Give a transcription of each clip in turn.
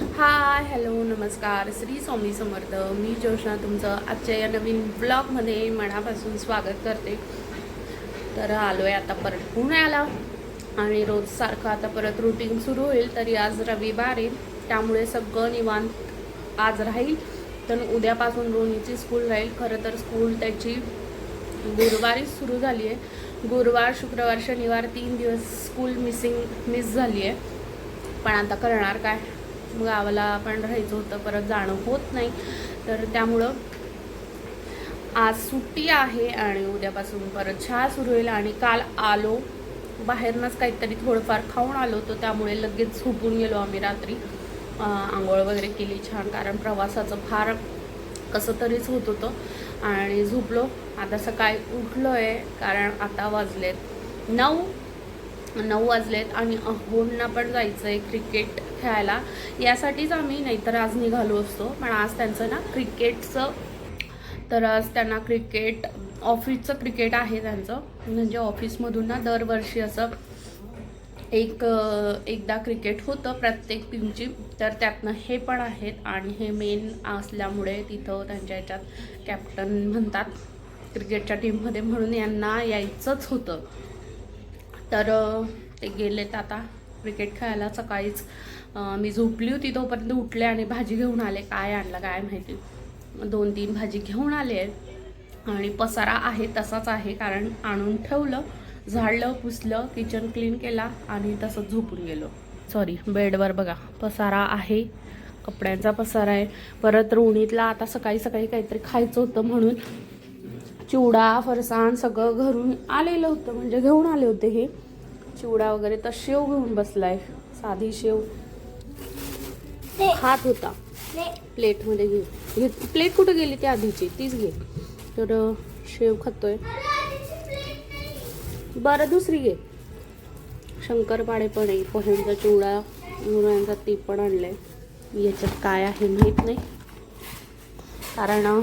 Hi hello नमस्कार. श्री स्वामी समर्थ. मी जोशना तुमचं आजच्या या नवीन ब्लॉगमध्ये मनापासून स्वागत करते. तर आलो आहे आता परत पुण्याला आणि रोज सारखं आता परत रुटीन सुरू होईल तरी आज रविवार आहे. त्यामुळे सगळं निवांत आज राहील. तर उद्यापासून रोनीची स्कूल राहील. खरं तर स्कूल त्याची गुरुवारीच सुरू झाली आहे. गुरुवार शुक्रवार शनिवार तीन दिवस स्कूल मिसिंग मिस झाली आहे. पण आता करणार काय? गावाला पण राहायचं होतं परत जाणं होत नाही. तर त्यामुळं आज सुट्टी आहे आणि उद्यापासून परत शाळा सुरू होईल आणि काल आलो. बाहेरनंच काहीतरी थोडंफार खाऊन आलो तर त्यामुळे लगेच झोपून गेलो आम्ही रात्री. आंघोळ वगैरे केली छान कारण प्रवासाचं फार कसं तरीच होत होतं. आणि झोपलो. आता सकाळी उठलो आहे कारण आता वाजलेत नऊ. नऊ वाजलेत आणि अहोंना पण जायचं आहे क्रिकेट. खेळायला. यासाठीच आम्ही नाहीतर आज निघालो असतो. पण आज त्यांचं ना क्रिकेटचं तर आज त्यांना क्रिकेट ऑफिसचं क्रिकेट आहे त्यांचं. म्हणजे ऑफिसमधून ना दरवर्षी असं एक एकदा क्रिकेट होतं प्रत्येक टीमची तर त्यातनं हे पण आहेत आणि हे मेन असल्यामुळे तिथं त्यांच्या याच्यात कॅप्टन म्हणतात क्रिकेटच्या टीममध्ये म्हणून यांना यायचंच होतं. तर ते गेलेत आता क्रिकेट खेळायला सकाळीच. मी झोपली होती तोपर्यंत उठले आणि भाजी घेऊन आले. काय आणलं काय माहिती. दोन तीन भाजी घेऊन आले. आहेत आणि पसारा आहे तसाच आहे कारण आणून ठेवलं झाडलं पुसलं किचन क्लीन केला आणि तसंच झोपून गेलो. सॉरी बेडवर बघा. पसारा आहे. कपड्यांचा पसारा आहे. परत रोणीतला आता सकाळी सकाळी काहीतरी खायचं होतं म्हणून चिवडा फरसाण सगळं घरून आलेलं होतं. म्हणजे घेऊन आले होते हे. चिवडा वगैरे तर शेव घेऊन बसलाय. साधी शेव. खात होता. प्लेटमध्ये घे घे प्लेट कुठे गेली ती आधीची? तीच घे. तर शेव खातोय. बरं दुसरी घे. शंकरपाळे पण आहे. पोह्यांचा चिवडा मुलांचा ते पण आणलंय. याच्यात काय आहे माहीत नाही. कारण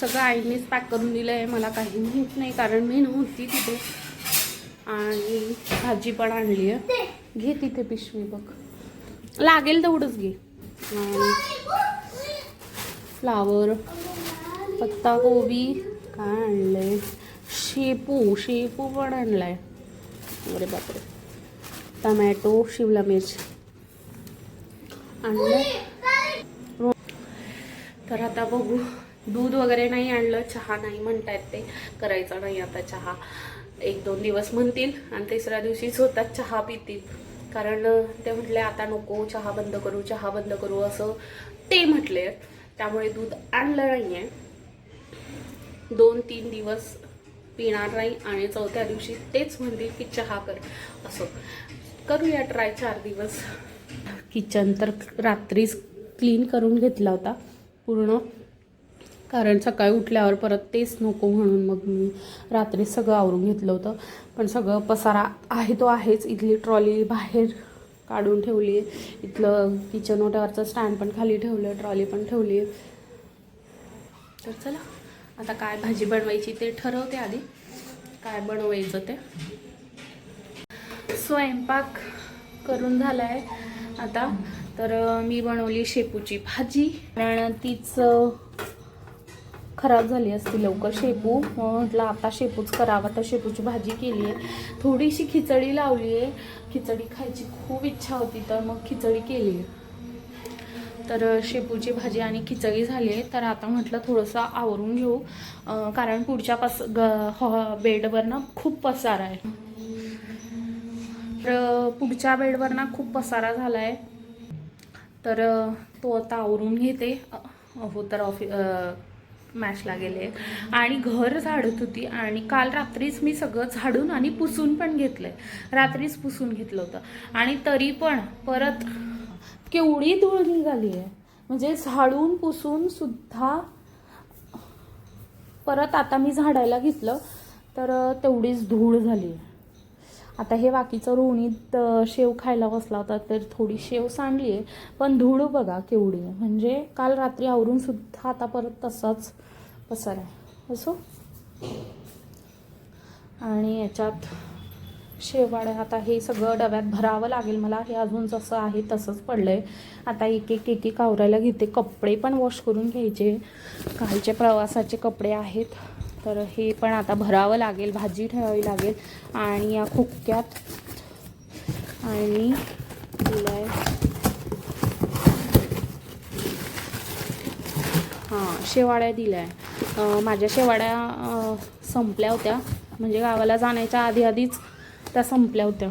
सगळं आईनेच पॅक करून दिलं आहे मला काही माहीत नाही. कारण मी नव्हती तिथे. आणि भाजी पण आणली आहे. घे तिथे पिशवी बघ. लागेल तेवढंच घे. फ्लावर पत्ताकोबी काय आणलंय? शेपू शेपू पण आणलाय. अरे बापरे. टमॅटो शिमला मिर्च. आणलं? तर आता बघू. दूध वगैरे नाही आणलं चहा नाही म्हणतायत ते. करायचा नाही आता चहा. एक दोन दिवस म्हणतील आणि तिसऱ्या दिवशीच होतात चहा पितील. कारण ते म्हटले आता नको चहा बंद करू चहा बंद करू असं ते म्हटले. त्यामुळे दूध आणलं नाही आहे दोन तीन दिवस पिणार नाही आणि चौथ्या दिवशी तेच म्हणतील की चहा कर असं. करूया ट्राय चार दिवस. किचन तर रात्रीच क्लीन करून घेतला होता पूर्ण. कारण सकाळी उठल्यावर परत तेच नको म्हणून मग मी रात्री सगळं आवरून घेतलं होतं. पण सगळं पसारा आहे तो आहेच. इथली ट्रॉली बाहेर काढून ठेवली आहे इथलं किचन ओट्यावरचं स्टँड पण खाली ठेवलं आहे ट्रॉली पण ठेवली आहे तर चला आता काय भाजी बनवायची ते ठरवते आधी. काय बनवायचं ते. स्वयंपाक करून झाला आहे आता. तर मी बनवली शेपूची भाजी. कारण तीच खराब झाली असती लवकर शेपू. म्हटलं आता शेपूच करावं. तर शेपूची भाजी केली आहे. थोडीशी खिचडी लावली आहे. खिचडी खायची खूप इच्छा होती तर मग खिचडी केली आहे. तर शेपूची भाजी आणि खिचडी झाली आहे. तर आता म्हटलं थोडंसं आवरून घेऊ. कारण पुढच्या पस ग हॉ बेडवर ना खूप पसारा आहे. तर पुढच्या बेडवर ना खूप पसारा झाला आहे तर तो आता आवरून घेते. हो तर ऑफि मॅचला गेले. आणि घर झाडत होती आणि काल रात्रीच मी सगळं झाडून आणि पुसून पण घेतलंय. रात्रीच पुसून घेतलं होतं. आणि तरी पण परत केवढी धूळ निघाली आहे. म्हणजे झाडून पुसून सुद्धा परत आता मी झाडायला घेतलं तर तेवढीच धूळ झाली. आहे आता हे बाकीचं रोणीत शेव खायला बसला होता तर थोडी शेव सांडली आहे. पण धूळ बघा केवढी आहे. म्हणजे काल रात्री आवरून सुद्धा आता परत तसाच पसर आहे असो. आणि याच्यात शेवाळ्या आता हे सगळं डब्यात भरावं लागेल मला. हे अजून जसं आहे तसंच पडलं आहे आता एक एक एक एक आवरायला घेते. कपडे पण वॉश करून घ्यायचे. कालचे प्रवासाचे कपडे आहेत. तर हे पण आता भरावं लागेल. भाजी ठेवावी लागेल. आणि या खोक्यात आणि दिलाय. हां शेवाळ्या दिल्या. आहे माझ्या शेवाळ्या संपल्या होत्या. म्हणजे गावाला जाण्याच्या आधी आधीच नाश्ता संपल्या होत्या.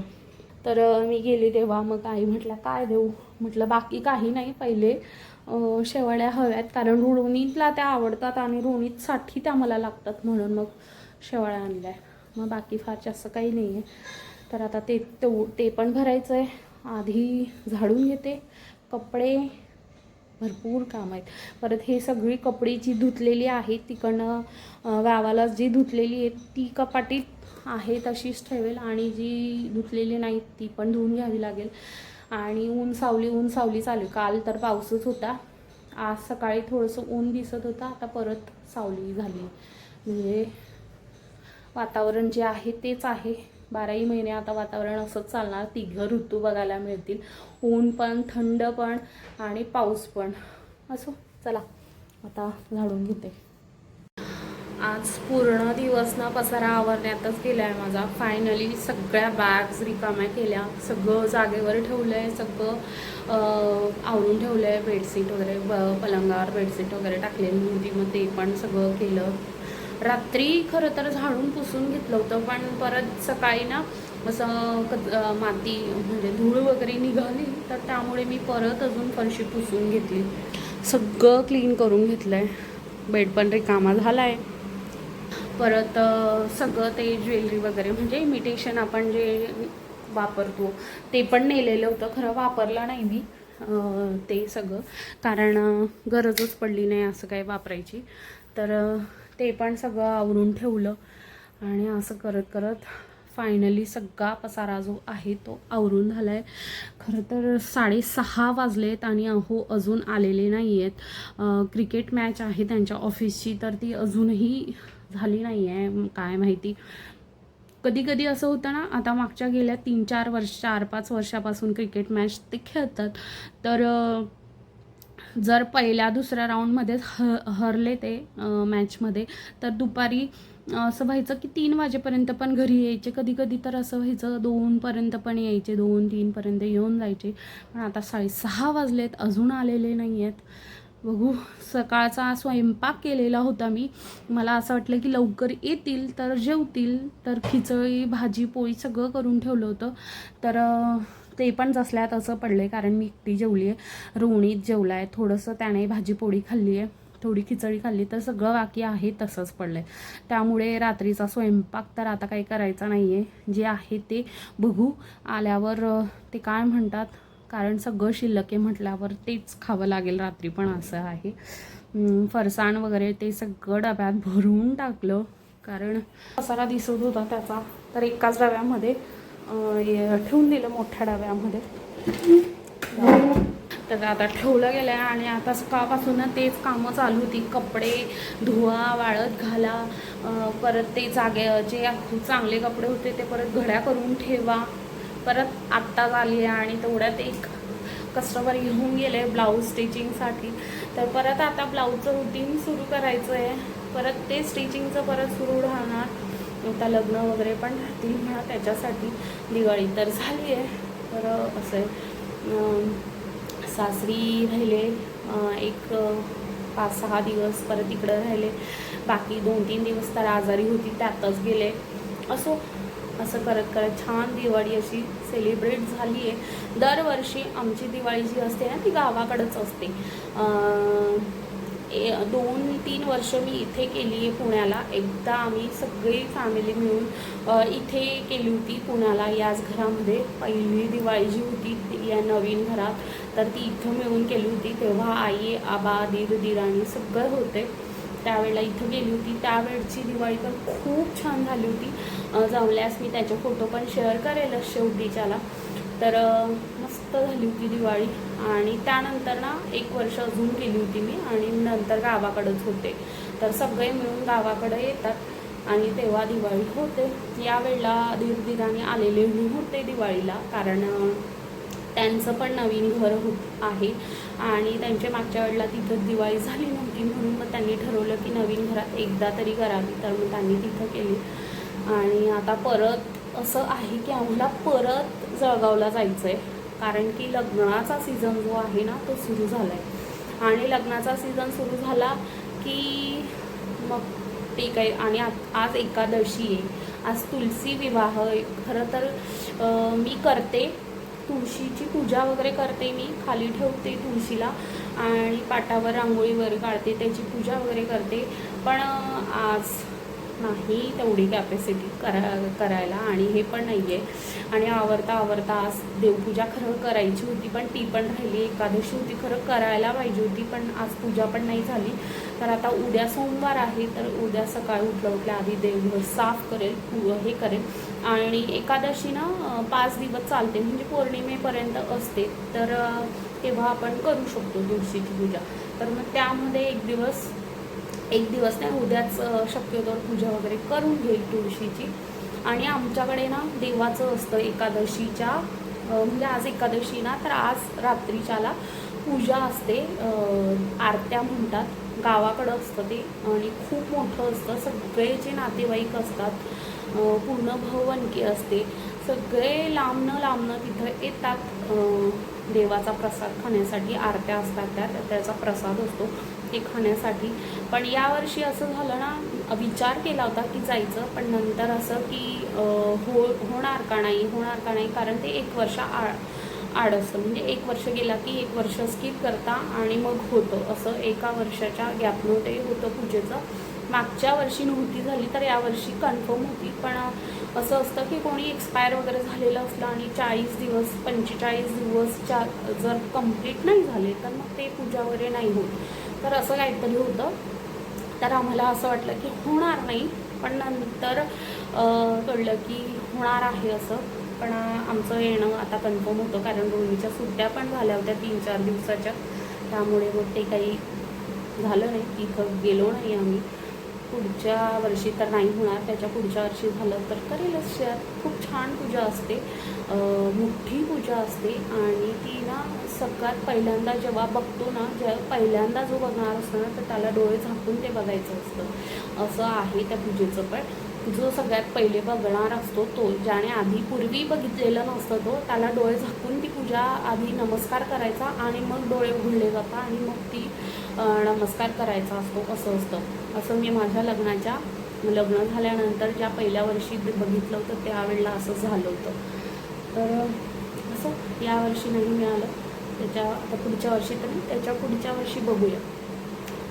तर मी गेली तेव्हा मग आई म्हटलं काय देऊ? म्हटलं बाकी काही नाही पहिले शेवाळ्या हव्यात कारण रोणीतला त्या आवडतात आणि रोणीतसाठी त्या मला लागतात म्हणून मग शेवाळ्या आणल्या. मग बाकी फार जास्त काही नाही आहे तर आता ते तेव- ते पण भरायचं आहे आधी झाडून घेते. कपडे भरपूर काम आहेत. परत हे सगळी कपडे जी धुतलेली आहेत तिकडनं गावाला जी धुतलेली आहेत ती कपाटीत आहे तशीच ठेवेल आणि जी धुतलेली नाहीत ती पण धुवून घ्यावी लागेल. आणि ऊन सावली ऊन सावली चालू. काल तर पाऊसच होता. आज सकाळी थोडंसं ऊन दिसत होतं. आता परत सावली झाली. म्हणजे वातावरण जे आहे तेच आहे. बाराही महिने आता वातावरण असंच चालणार. तिघं ऋतू बघायला मिळतील. ऊन पण थंड पण आणि पाऊस पण. असो चला. आता झाडून घेते. आज पूर्ण दिवस ना पसारा आवरण्यातच गेला आहे माझा. फायनली सगळ्या बॅग्स रिकाम्या केल्या. सगळं जागेवर ठेवलं आहे सगळं आवरून ठेवलं आहे बेडशीट वगैरे ब पलंगावर बेडशीट वगैरे टाकलेली होती. मग ते पण सगळं केलं. रात्री खरं तर झाडून पुसून घेतलं होतं पण परत सकाळी ना असं कच माती म्हणजे धूळ वगैरे निघाली तर त्यामुळे मी परत अजून फरशी पुसून घेतली. सगळं क्लीन करून घेतलं आहे बेड पण रिकामा झाला आहे परत सगळं ते ज्वेलरी वगैरे म्हणजे इमिटेशन आपण जे वापरतो ते पण नेलेलं होतं. खरं वापरलं नाही मी ते सगळं. कारण गरजच पडली नाही असं काही वापरायची. तर ते पण सगळं आवरून ठेवलं आणि असं करत करत फायनली सगळा पसारा जो आहे तो आवरून झाला आहे खरं तर साडेसहा वाजलेत आणि अहो अजून आलेले नाही आहेत क्रिकेट मॅच आहे त्यांच्या ऑफिसची तर ती अजूनही झाली नाही आहे काय माहिती. कधी कधी असं होतं ना आता मागच्या गेल्या तीन चार वर्ष चार पाच वर्षापासून क्रिकेट मॅच ते खेळतात. तर जर पहिल्या दुसऱ्या राऊंडमध्येच ह हरले ते मॅचमध्ये तर दुपारी असं व्हायचं की तीन वाजेपर्यंत पण घरी यायचे. कधी कधी तर असं व्हायचं दोनपर्यंत पण यायचे दोन तीनपर्यंत येऊन जायचे. पण आता साडेसहा वाजलेत अजून आलेले नाही आहेत बघू. सकाळचा स्वयंपाक केलेला होता मी. मला असं वाटलं की लवकर येतील तर जेवतील. तर खिचडी भाजी पोळी सगळं करून ठेवलं होतं. तर ते पण जसल्या तसं पडलं कारण मी एकटी जेवली आहे रोणीत जेवला आहे थोडंसं त्याने भाजी पोळी खाल्ली आहे थोडी खिचडी खाल्ली तर सगळं बाकी आहे तसंच पडलं आहे त्यामुळे रात्रीचा स्वयंपाक तर आता काही करायचा नाही आहे जे आहे ते बघू. आल्यावर ते काय म्हणतात? कारण सगळं शिल्लक आहे म्हटल्यावर तेच खावं लागेल रात्री पण असं आहे. फरसाण वगैरे ते सगळं डब्यात भरून टाकलं. कारण पसारा दिसत होता त्याचा. तर एकाच डब्यामध्ये ठेवून दिलं मोठ्या डब्यामध्ये. तर आता ठेवलं गेलं आहे आणि आता सकाळपासून तेच कामं चालू होती. कपडे धुवा वाळत घाला परत ते जागे जे चांगले कपडे होते ते परत घड्या करून ठेवा. परत आत्ताच आली आहे आणि तेवढ्यात एक कस्टमर घेऊन गेले ब्लाऊज स्टिचिंगसाठी तर परत आता ब्लाऊजचं रुटीन सुरू करायचं आहे परत ते स्टिचिंगचं परत सुरू राहणार. आता लग्न वगैरे पण राहतील म्हणा त्याच्यासाठी दिवाळी तर झाली आहे. तर असं आहे. सासरी राहिले एक पाच सहा दिवस परत इकडं राहिले. बाकी दोन तीन दिवस तर आजारी होती त्यातच गेले. असो असं करत करत छान दिवाळी अशी सेलिब्रेट झाली आहे दरवर्षी आमची दिवाळी जी असते ना ती गावाकडंच असते. ए- दोन तीन वर्ष मी इथे केली आहे पुण्याला. एकदा आम्ही सगळी फॅमिली मिळून इथे केली होती पुण्याला. याच घरामध्ये पहिली दिवाळी जी होती या नवीन घरात. तर ती इथं मिळून केली होती. तेव्हा आई आबा दीर दिराणी सगळं होते. त्यावेळेला इथं गेली होती. त्यावेळची दिवाळी पण खूप छान झाली होती. जमल्यास मी त्याचे फोटो पण शेअर करेलच शेवटीच्याला तर मस्त झाली होती दिवाळी. आणि त्यानंतर ना एक वर्ष अजून गेली होती मी आणि नंतर गावाकडंच होते. तर सगळे मिळून गावाकडे येतात आणि तेव्हा दिवाळी होते. यावेळेला धीरधीराने आलेले आलेले होते दिवाळीला कारण त्यांचं पण नवीन घर होत आहे. आणि त्यांच्या मागच्या वेळेला तिथं दिवाळी झाली नव्हती म्हणून मग त्यांनी ठरवलं की नवीन घरात एकदा तरी करावी तर मग त्यांनी तिथं केली. आणि आता परत असं आहे की आम्हाला परत जळगावला जायचं आहे कारण की लग्नाचा सीझन जो आहे ना तो सुरू झाला आहे आणि लग्नाचा सीझन सुरू झाला की मग ठीक आहे आणि आ- आज एकादशी आहे. आज तुलसी विवाह आहे. खरं तर मी करते. तुळशीची पूजा वगैरे करते मी. खाली ठेवते तुळशीला आणि पाटावर रांगोळी वगैरे काढते त्याची पूजा वगैरे करते. पण आज नाही तेवढी कॅपॅसिटी करा करायला आणि हे पण नाही आहे आणि आवरता आवरता आज देवपूजा खरं करायची होती पण ती पण राहिली. एकादशी होती खरं करायला पाहिजे होती पण आज पूजा पण नाही झाली. तर आता उद्या सोमवार आहे तर उद्या सकाळी उठल्या उठल्या आधी देवघर साफ करेल पु- हे करेल. आणि एकादशी ना पाच दिवस चालते म्हणजे पौर्णिमेपर्यंत असते. तर तेव्हा आपण करू शकतो तुळशीची पूजा. तर मग त्यामध्ये एक दिवस एक दिवस नाही उद्याच शक्यतोवर पूजा वगैरे करून घेईल तुळशीची. आणि आमच्याकडे ना देवाचं असतं एकादशीच्या म्हणजे आज एकादशी ना तर आज रात्रीच्याला पूजा असते. आरत्या म्हणतात. गावाकडं असतं ते आणि खूप मोठं असतं. सगळे जे नातेवाईक असतात पूर्ण भवनकी असते. सगळे लांबनं लांबनं तिथं येतात. देवाचा प्रसाद खाण्यासाठी आरत्या असतात त्या त्याचा प्रसाद असतो ते खाण्यासाठी. पण यावर्षी असं झालं ना विचार केला होता की जायचं पण नंतर असं की हो होणार का नाही होणार का नाही कारण ते एक वर्ष आ आड असतं. म्हणजे एक वर्ष गेला की एक वर्ष स्किप करता आणि मग होतं. असं एका वर्षाच्या गॅपनं ते होतं पूजेचं. मागच्या वर्षी नव्हती झाली तर यावर्षी कन्फर्म होती. पण असं असतं की कोणी एक्सपायर वगैरे झालेलं असलं आणि चाळीस दिवस पंचेचाळीस दिवस चा जर कंप्लीट नाही झाले तर मग ते पूजा वगैरे नाही होत. तर असं काहीतरी होतं. तर आम्हाला असं वाटलं की होणार नाही पण नंतर कळलं की होणार आहे असं. पण आमचं येणं आता कन्फर्म होतं कारण रोहिणीच्या सुट्ट्या पण झाल्या होत्या तीन चार दिवसाच्या. त्यामुळे मग ते काही झालं नाही तिथं गेलो नाही आम्ही. पुढच्या वर्षी तर नाही होणार त्याच्या पुढच्या वर्षी झालं तर करेलच. शेअर खूप छान पूजा असते मोठी पूजा असते आणि ती ना सगळ्यात पहिल्यांदा जेव्हा बघतो ना जेव्हा पहिल्यांदा जो बघणार असतो ना तर त्याला डोळे झाकून ते बघायचं असतं. असं आहे त्या पूजेचं पण. जो सगळ्यात पहिले बघणार असतो तो ज्याने आधी पूर्वी बघितलेलं नसतं तो त्याला डोळे झाकून ती पूजा आधी नमस्कार करायचा आणि मग डोळे उघडले जातात आणि मग ती नमस्कार करायचा असतो असं असतं. असं मी माझ्या लग्नाच्या लग्न झाल्यानंतर ज्या पहिल्या वर्षी बघितलं होतं त्यावेळेला असं झालं होतं. तर असं यावर्षी नाही मिळालं. त्याच्या आता पुढच्या वर्षी तर त्याच्या पुढच्या वर्षी बघूया.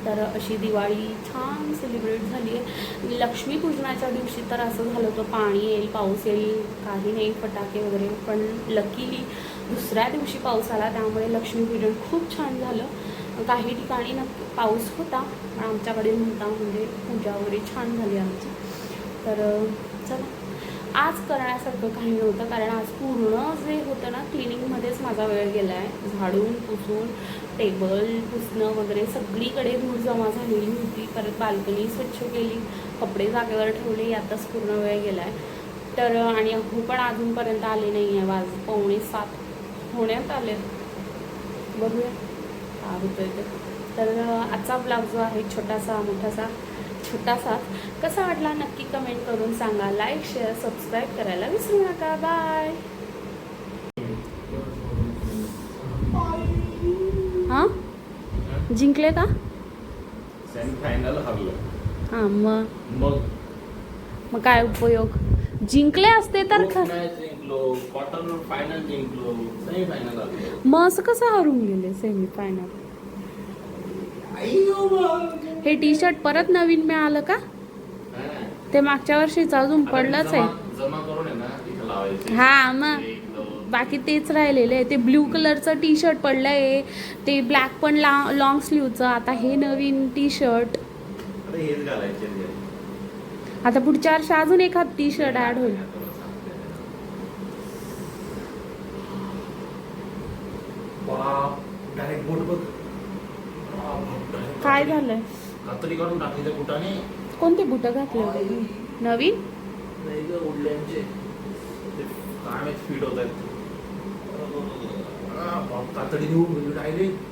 तर अशी दिवाळी छान सेलिब्रेट झाली आहे. लक्ष्मीपूजनाच्या दिवशी तर असं झालं होतं पाणी येईल पाऊस येईल काही नाही फटाके वगैरे. पण लकीली दुसऱ्या दिवशी पाऊस आला त्यामुळे लक्ष्मीपूजन खूप छान झालं. काही ठिकाणी नक्की पाऊस होता पण आमच्याकडे नव्हता म्हणजे पूजा वगैरे छान झाली आमची. तर चला. आज करण्यासारखं काही नव्हतं कारण आज पूर्ण जे होतं ना क्लिनिंगमध्येच माझा वेळ गेला आहे झाडून पुसून टेबल पुसणं वगैरे सगळीकडे धूळ जमा झालेली होती. परत बाल्कनी स्वच्छ केली कपडे जागेवर ठेवले यातच पूर्ण वेळ गेला आहे तर आणि अहो पण अजूनपर्यंत आले नाही आहे वाज. पावणे सात होण्यात आले बघूया. काय होतंय ते. तर आजचा ब्लॉग जो आहे छोटासा मोठासा छोटासा कसा वाटला नक्की कमेंट करून सांगा. लाईक शेअर सबस्क्राईब करायला विसरू नका. बाय जिंकले का? सेमीफायनल हरलं. हां मग? मग? मग काय उपयोग? जिंकले असते तर ग्रुप ख मॅच जिंकलो. क्वार्टर फायनल जिंकलो. सेमीफायनल हरलो. मग असं कसं हरून गेले सेमी फायनल अय्यो बा. हे टी शर्ट परत नवीन मिळालं का. ते मागच्या वर्षीच अजून पडलंच आहे. हा मग. बाकी तेच राहिलेलं आहे. ते ब्ल्यू कलरचं टी शर्ट पडलं आहे ते ब्लॅक पण ला लॉंग स्लीवचं आता हे नवीन टी शर्ट आता पुढच्या वर्षी अजून एखाद टी शर्ट ॲड होईल काय. झालंय? कोणते बुटं घातले? नवीन? नाही उडल्यांचे. काय होत आहेत. apa aku tak terlindung dengan ni.